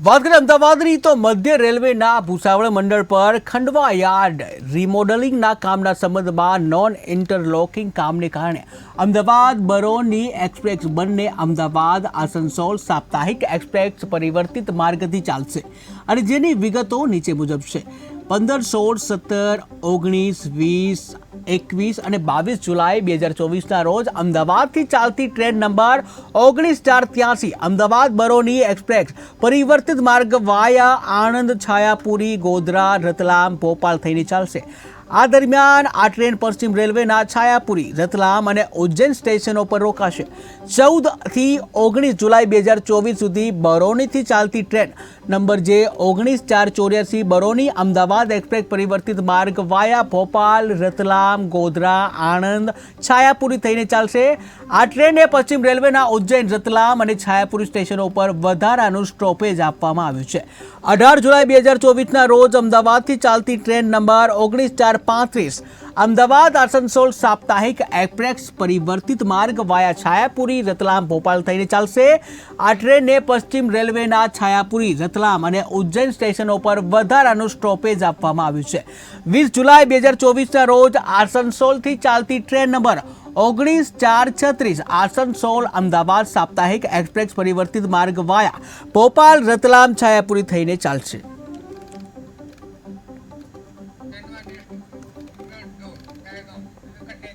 વાત કરીએ અમદાવાદની, તો મધ્ય રેલવેના ભૂસાવળ મંડળ પર ખંડવા યાર્ડ રિમોડલિંગના કામના સંબંધમાં નોન ઇન્ટરલોકિંગ કામને કારણે અમદાવાદ બરોની એક્સપ્રેસ બંને અમદાવાદ આસનસોલ સાપ્તાહિક એક્સપ્રેસ પરિવર્તિત માર્ગથી ચાલશે અને જેની વિગતો નીચે મુજબ છે. પંદર સોળ સત્તર ઓગણીસ વીસ એકવીસ અને બાવીસ જુલાઈ બે હજાર ચોવીસના રોજ અમદાવાદથી ચાલતી ટ્રેન નંબર ઓગણીસ ચાર ત્યાસી અમદાવાદ બરોની એક્સપ્રેસ પરિવર્તિત માર્ગ વાયા આણંદ, છાયાપુરી, ગોધરા, રતલામ, ભોપાલ થઈને ચાલશે. આ દરમિયાન આ ટ્રેન પશ્ચિમ રેલવેના છાયાપુરી, રતલામ અને ઉજ્જૈન સ્ટેશનો પર રોકાશે. ચૌદથી ઓગણીસ જુલાઈ બે હજાર ચોવીસ સુધી બરોનીથી ચાલતી ટ્રેન નંબર જે ઓગણીસ ચાર ચોર્યાસી બરોની અમદાવાદ એક્સપ્રેસ પરિવર્તિત માર્ગ વાયા ભોપાલ, રતલામ, ગોધરા, આણંદ, છાયાપુરી થઈને ચાલશે. આ ટ્રેને પશ્ચિમ રેલવેના ઉજ્જૈન, રતલામ અને છાયાપુરી સ્ટેશનો પર વધારાનું સ્ટોપેજ આપવામાં આવ્યું છે. અઢાર જુલાઈ બે હજાર ચોવીસના રોજ અમદાવાદથી ચાલતી ટ્રેન નંબર ઓગણીસ ચાર પાંત્રીસ અમદાવાદ આસનસોલ સાપ્તાહિક એક્સપ્રેસ પરિવર્તિત માર્ગ વાયા છાયાપુરી રતલામ ભોપાલ થઈને ચાલશે. આ ટ્રેનને પશ્ચિમ રેલવેના છાયાપુરી, રતલામ અને ઉજ્જૈન સ્ટેશનો પર વધારાનું સ્ટોપેજ આપવામાં આવ્યું છે. વીસ જુલાઈ બે હજાર ચોવીસના રોજ આસનસોલથી ચાલતી ટ્રેન નંબર ઓગણીસ ચાર છત્રીસ આસનસોલ અમદાવાદ સાપ્તાહિક એક્સપ્રેસ પરિવર્તિત માર્ગ વાયા ભોપાલ, રતલામ, છાયાપુરી થઈને ચાલશે. రెండు ఏడు ఒకటి